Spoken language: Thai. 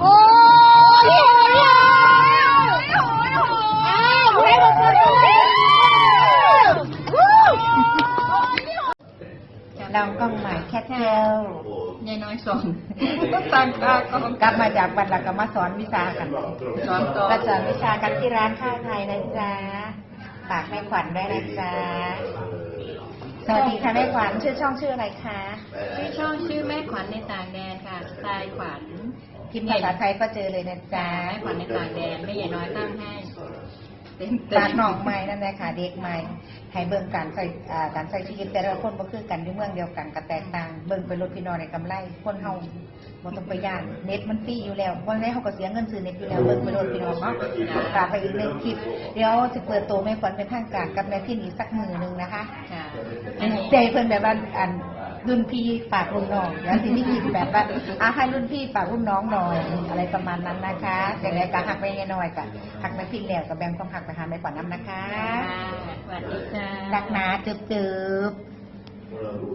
โอ้ยอ้าวให้มาเปิดตัวลองกล้องใหม่แคทเทลยายน้อยสอนตั้งตากล้องกลับมาจากบัตรแล้วก็มาสอนวิชากันสอนต่อก็สอนวิชากันที่ร้านข้าวไทยนะจ๊ะฝากแม่ขวัญด้วยนะจ๊ะสวัสดีค่ะแม่ขวัญชื่อช่องชื่ออะไรคะชื่อช่องชื่อแม่ขวัญในต่างแด นค่ะสไตล์ขวัญพิมพ์ภาษาไทยก็เจอเลยนะจ๊ะแม่ขวัญในต่างแดนแม่ยายน้อยตั้งให้เต็มฝากน้องใหม่นั่นแหละค่ะ เด็กใหม่ให้เบิ่งการใส่อ่าการใส่ชีวิตแต่ละคนบ่คือกันอยู่เมืองเดียวกันก็แตกต่าง เบิ่งไปรถพี่น้องในกำไรคนเฮาบ่ต้องไปย่านเน็ตมันฟรีอยู่แล้วเพราะฉะนั้นเฮาก็เสียเงินซื้อเน็ตอยู่แล้วเบิ่งไปรถพี่น้องเนาะฝากไปอีกหนึ่งคลิป เดี๋ยวสิเปิดตัวแม่ขวัญเป็นทางการกับแม่พี่อีกสักมือหนึงนะคะค่ะอันนี้ใจเพิ่นแบบว่าอัน รุ่นพี่ฝากรุ่นน้องแล้วทีนี้คิดแบบว่าอาให้รุ่นพี่ฝากรุ่นน้องหน่อยอะไรประมาณนั้นนะคะ แต่แล้วก็หักไปน้อยๆกับหักไปพี่แล้วกับแบ่งความหักไปหาแม่ขวัญน้ำนะคะสวัสดีจ้ารักนะจึบๆ